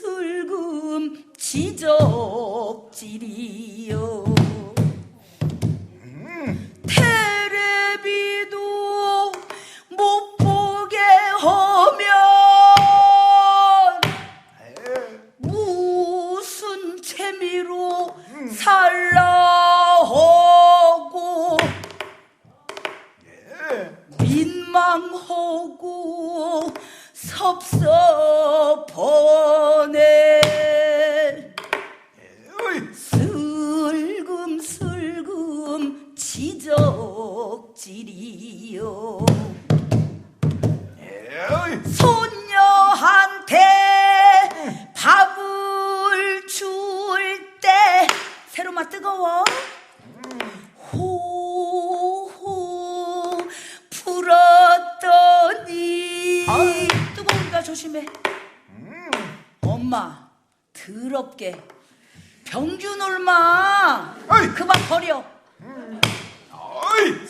슬금슬금 지적질이요 테레비도 못 보게 하면 무슨 재미로 살라 하고 예. 민망하고 없어 보내 어이, 슬금슬금 지적질이요. 손녀한테 밥을 줄 때 새로만 뜨거워 조심해. 엄마 더럽게. 병균 얼마. 그만 버려. 어이,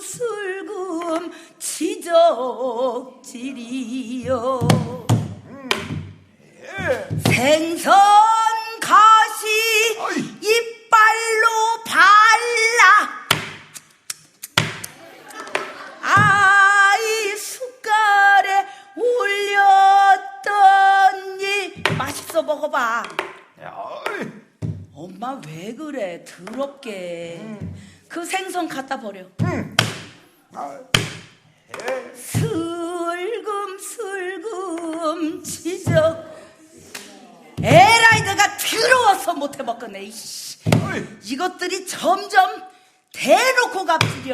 슬금슬금 지적질이요 예, 생선 맛있어 먹어봐 엄마 왜 그래? 더럽게. 그 생선 갖다 버려. 아, 예, 슬금슬금 지적. 에라이드가 더러워서 못해 먹겠네 이것들이 점점 대놓고 갑질이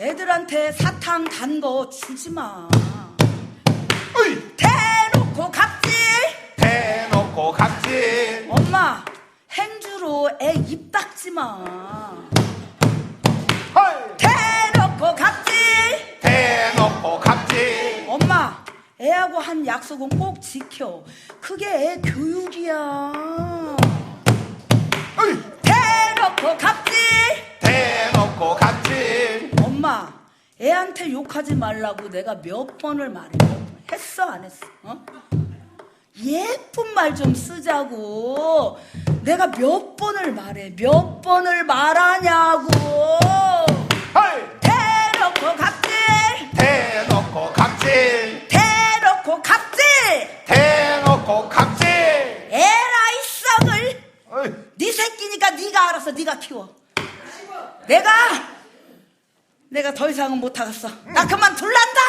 애들한테 사탕 단 거 주지 마. 어이, 대놓고 갑질! 대놓고 갑질, 엄마 행주로 애 입 닦지 마. 헐, 대놓고 갑질! 대놓고 갑질, 엄마 애하고 한 약속은 꼭 지켜. 그게 애 교육이야. 어이, 애한테 욕하지 말라고 내가 몇 번을 말해 했어 안 했어? 어? 예쁜 말 좀 쓰자고. 내가 몇 번을 말해? 몇 번을 말하냐고. 헐, 대놓고 갑질! 대놓고 갑질, 대놓고 갑질! 대놓고 갑질, 에라이 썩을! 어이, 네 새끼니까 네가 알아서 네가 키워. 내가 내가 더 이상은 못하겠어. 나 그만 둘란다